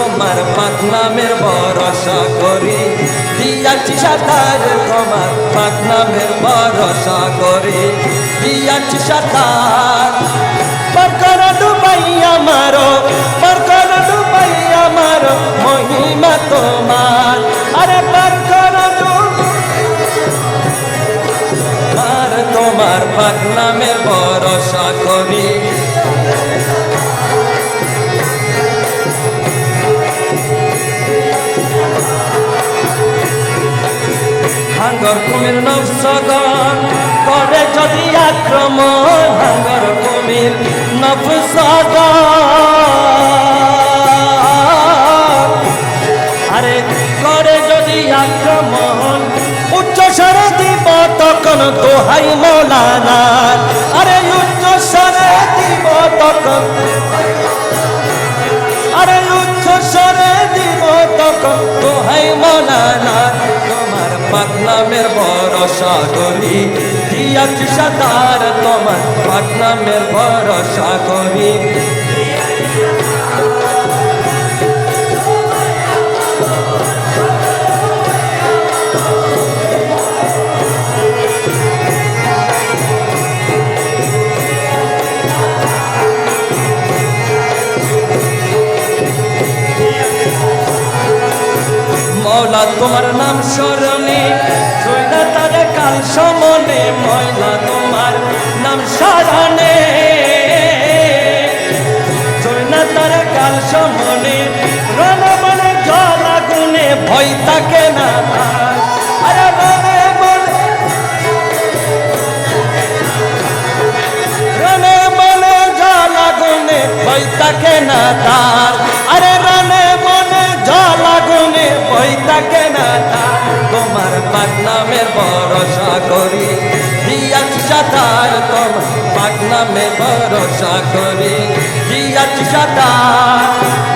তোমার পাক নামের ভরসা করি। দিয়াছি সাঁতার তোমার পাক নামের ভরসা করি। দিয়াছি সাঁতার পাকর ডুবাই আমারো পাকর ডুবাই আমারো মহিমা তোমার। আরে পাকর আর তোমার পাক নামের ভরসা করি। হাঙ্গর কুমির নবসদন করে যদি আক্রমণ হাঙ্গর কুমির নফসগণ আরে করে যদি আক্রমণ, উচ্চ স্বরে দিব তখন দোহাই পাক নামের ভরসা করি। দিয়াছি সাতার তোমার পাক নামের ভরসা তোমার নাম স্মরণে সমনে ময়লা তোমার নাম স্মরণে জয়না তারে কাল সমনে, রণ মনে জল ভয় থাকে না থাকে না তার। আরে রনে মনে জল আগুনে বই থাকে না তার। পাক নামের ভরসা করি। দিয়াছি সাঁতার তোমার পাক ভরসা করি। দিয়াছি সাঁতার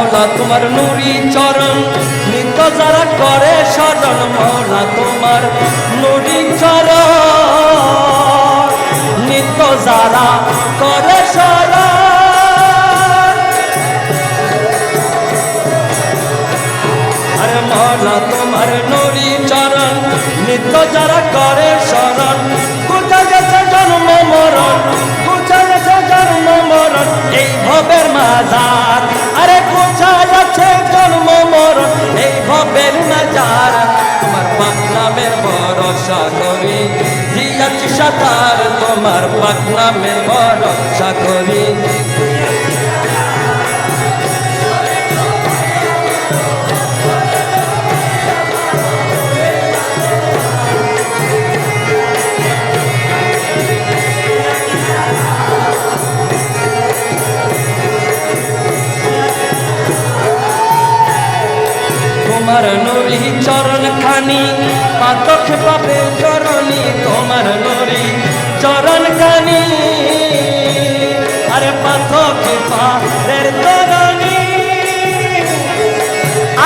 মৌলা তোমার নুরি চরণ। নিত্য যারা করে স্মরণ মৌলা তোমার নুরি চরণ। নিত্য যারা করে স্মরণ মৌলা তোমার নুরি চরণ নিত্য যারা করে স্মরণ কোথায় গেছে জন্ম মরণ? কোথায় গেছে জন্ম মরণ? এই ভবের মাজার। আরে কোথায় আছে জন্ম মর, এই ভবের মাজার তোমার পাক নামের ভরসা করি দিয়াছি সাঁতার। তোমার পাক নামের ভরসা করি। তোমার নুরি চরণ খানি, পাতক পাবে চরণী তোমার নুরি চরণ খানি। আরে পাতক পারের চরণী,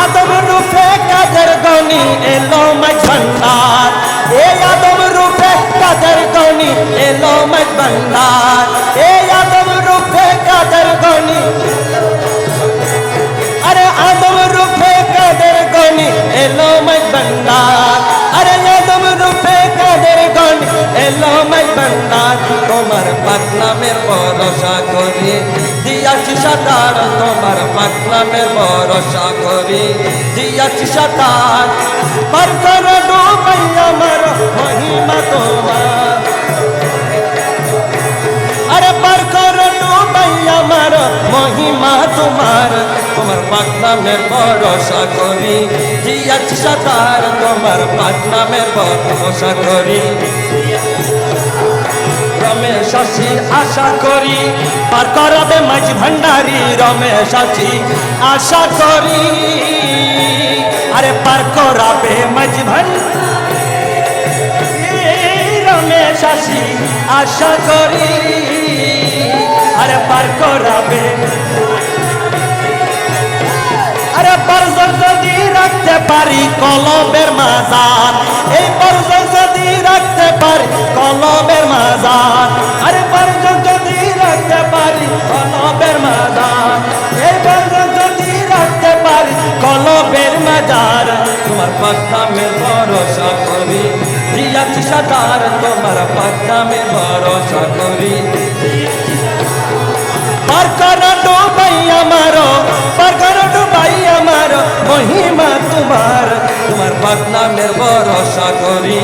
আদম রূপে কাদের গনি এলো মাঝ ভান্ডার? এ আদম রূপে কাদের গনি এলো মাঝ ভান্ডার? পাক নামের ভরসা করি। দিয়াছি সাতার, তোমার পাক নামের ভরসা করি। দিয়াছি সাতার পার কর ডুবাই আমার মহিমা তোমার। আরে পার কর ডুবাই আমার মহিমা তোমার। তোমার পাক নামের ভরসা করি। দিয়াছি সাতার, তোমার পাক নামের ভরসা করি। শশী আশা করি, পার করাবে মাঝ ভান্ডারি রমেশ আছি। আশা করি, আরে পার করাবে মাঝ ভান্ডারি রমেশ আছি। আশা করি, আরে পার করাবে। আরে বর্জন যদি রাখতে পারি কলমের মাজার এই বর্জন যদি রাখতে পারি কলমের মাজার প্রিয়া তোমার তোমার মে ভরসা করি। পারকার করো ডুবাই আমার পারকার করো ডুবাই আমার, মহিমা তোমার তোমার মে ভরসা করি।